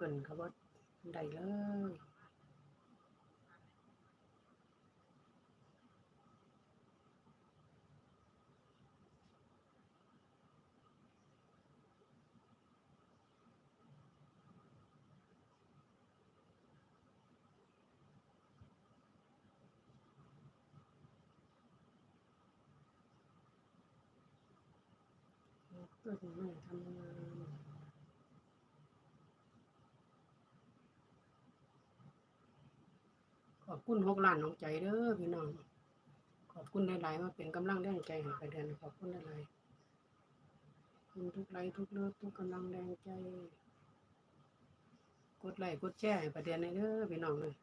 Google ก็บ่ได้เลยต้นไม้ทำงาน อบคุณหกล้านน้องใจเด้อพี่น้อง ขอบคุณหลายๆมาเป็นกำลังแรงใจให้ประเด็นขอบคุณหลายๆคุณทุกไลค์ทุกเลิฟทุกกำลังแรงใจ กดไลค์กดแชร์ให้ประเด็นเด้อพี่น้องเลย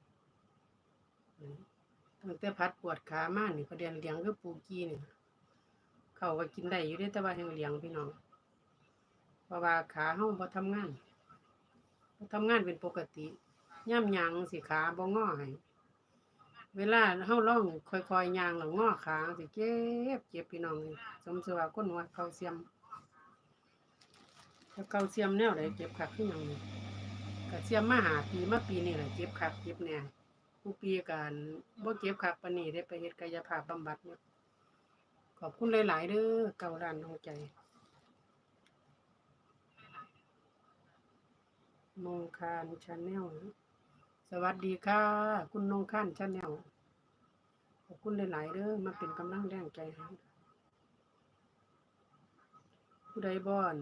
ตั้งแต่พัดปวดขามานี่ประเด็นเลี้ยงคือปูกี้นี่เขาก็กินได้อยู่เด้แต่ว่ายังเลี้ยงพี่น้องเพราะว่าขาเฮาบ่ทำงานบ่ทำงานเป็นปกติย่ำยางสิขาบ่งอให้ เวลาเฮาล่องค่อยๆย่างแล้วงอขาสิเจ็บเจ็บพี่น้องสมสว่าคนหัวเขาเสียมถ้าเขาเสียมแนวใดเจ็บคักคือหยังนี่ก็เสียมมาหาปีมาปีนี่แหละเจ็บคักเจ็บแน่ผู้ปีกันบ่เจ็บคักปนีได้ไปเฮ็ดกายภาพบำบัดเนี่ยขอบคุณหลายๆเด้อเก่าร้านน้องใจนงคานชาแนล สวัสดีค่ะ คุณนงคานชาแนลขอบคุณหลายๆเด้องมาเป็นกำลังแรงใจให้ผู้ใดบ่อน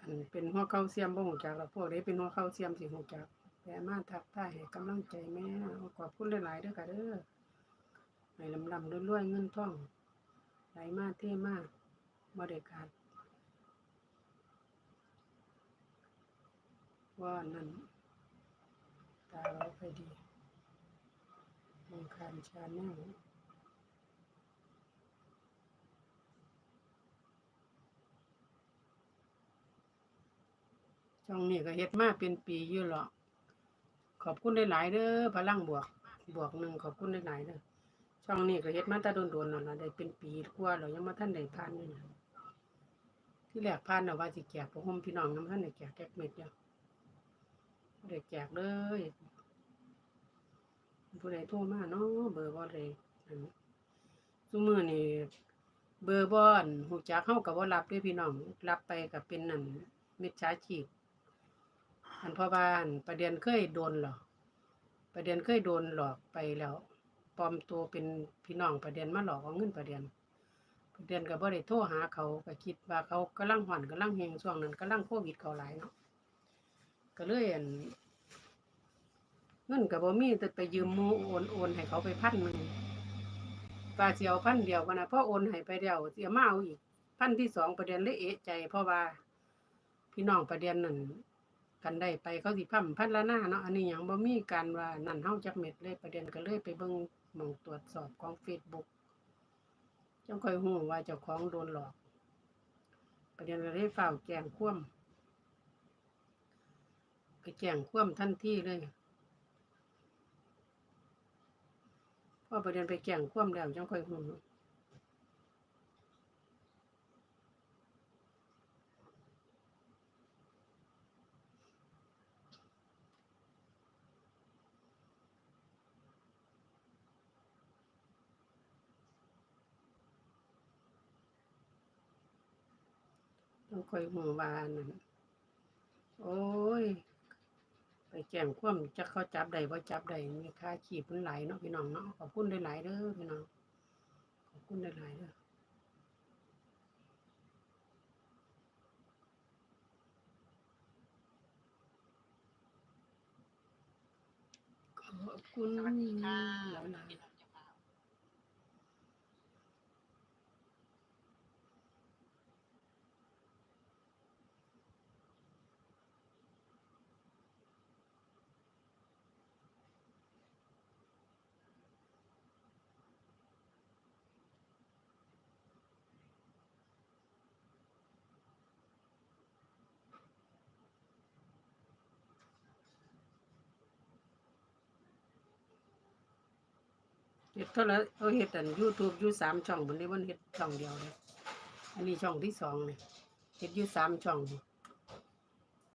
อันเป็นหัวเข้าเสียมบ่หูจักแล้วพวกใดเป็นหัวเข้าเสียมสิหูจักแปมาทักทายให้กำลังใจแม่ขอบคุณหลายๆเด้อค่ะเด้อให้ลำลำรวยๆเงินท่องไหลมาเท่มากบ่ได้ขาด ว่านั่นตาเราไปดีมงคานชาแนลช่องนี้ก็เฮ็ดมาเป็นปีอยู่หรอก ขอบคุณได้หลายเด้อพลังบวก บวกหนึ่งขอบคุณได้หลายเด้อช่องนี้ก็เฮ็ดมาแต่โดนๆนั่นละได้เป็นปีกว่าแล้วยังมาท่านได้ผ่านอยู่นะที่แรกผ่านน่ะว่าสิแจกพวกผมพี่น้องน้ำท่านได้แจกแจกเม็ดเดียว บ่ได้แจกเลยผู้ใดโทรมาเนาะเบอร์บ่ได้อันซุมือนี่เบอร์บอนฮู้จักเฮาก็บ่รับด้วยพี่น้องรับไปก็เป็นนั่นมิจฉาชีพอันพราะว่านประเด็นเคยโดนหรอประเด็นเคยโดนหลอกไปแล้วปลอมตัวเป็นพี่น้องประเด็นมาหลอกเอาเงินประเด็นประเด็นก็บ่ได้โทรหาเขาก็คิดว่าเขากำลังฮ้อนกำลังเฮงช่วงนั้นกำลังโควิดเขาหลายเนาะ ก็เลยอั่นเงินก็บ่มีแต่ไปยืมหมู่โอนโอนให้เขาไปพันหนึงว่าสิเอาพันเดียวกันนะพอโอนให้ไปแล้วสิเอามาเอาอีกพันที่สองประเด็นเลยเอะใจเพราะว่า พี่น้องประเด็นนั่นกันได้ไปเขาสิพัมพันละหน้าเนาะอันนี้หยังบ่มีการว่านั่นเฮาจักเม็ดเลยประเด็นก็เลยไปเบิ่งหม่องตรวจสอบของ Facebook จังค่อยฮู้ว่าเจ้าของโดนหลอก ประเด็นก็เลยฝ้าวแจ้งควา ไปแจ้งความทันทีเลยพ่อประเด็นไปแจ้งความแล้วจังค่อยหูจังคอยหูว่านั่นโอ้ย ไปแจ้งความจะเขาจับได้บ่จับได้มีค่าขีบมันหลายเนาะพี่น้องเนาะขอบคุณหลายๆเด้อพี่น้องขอบคุณหลายๆเด้อขอบคุณสวัสดีค่ะหลายพี่น้องเจ้าภาพๆ เฮ็ดเท่าไรเอาเฮ็ดอันยูทูบยูสามช่องบ่ได้บ่เฮ็ดช่องเดียวเลยอันนี้ช่องที่สองเลยเฮ็ดยูสามช่อง